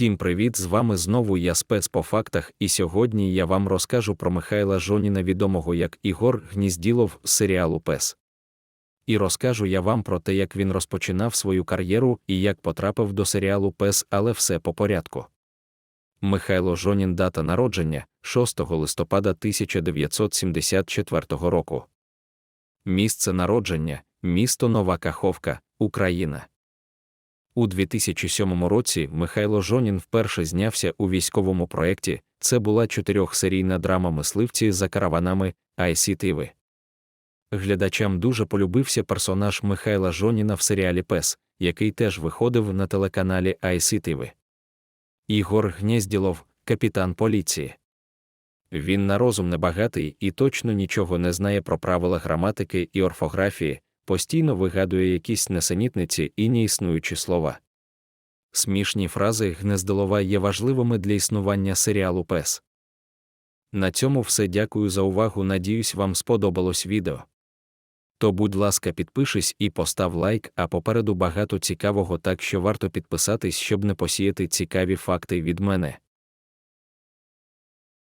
Всім привіт! З вами знову я спец по фактах, і сьогодні я вам розкажу про Михайла Жоніна, відомого як Ігор Гнізділов з серіалу Пес. І розкажу я вам про те, як він розпочинав свою кар'єру і як потрапив до серіалу Пес, але все по порядку. Михайло Жонін дата народження 6 листопада 1974 року. Місце народження місто Нова Каховка, Україна. У 2007 році Михайло Жонін вперше знявся у військовому проєкті. Це була чотирьохсерійна драма мисливці за караванами ICTV. Глядачам дуже полюбився персонаж Михайла Жоніна в серіалі Пес, який теж виходив на телеканалі ICTV. Ігор Гнєзділов, капітан поліції. Він на розум небагатий і точно нічого не знає про правила граматики і орфографії, постійно вигадує якісь несенітниці і неіснуючі слова. Смішні фрази Гнездилова є важливими для існування серіалу Пес. На цьому все дякую за увагу. Надіюсь, вам сподобалось відео. То, будь ласка, підпишись і постав лайк, а попереду багато цікавого, так що варто підписатись, щоб не посіяти цікаві факти від мене.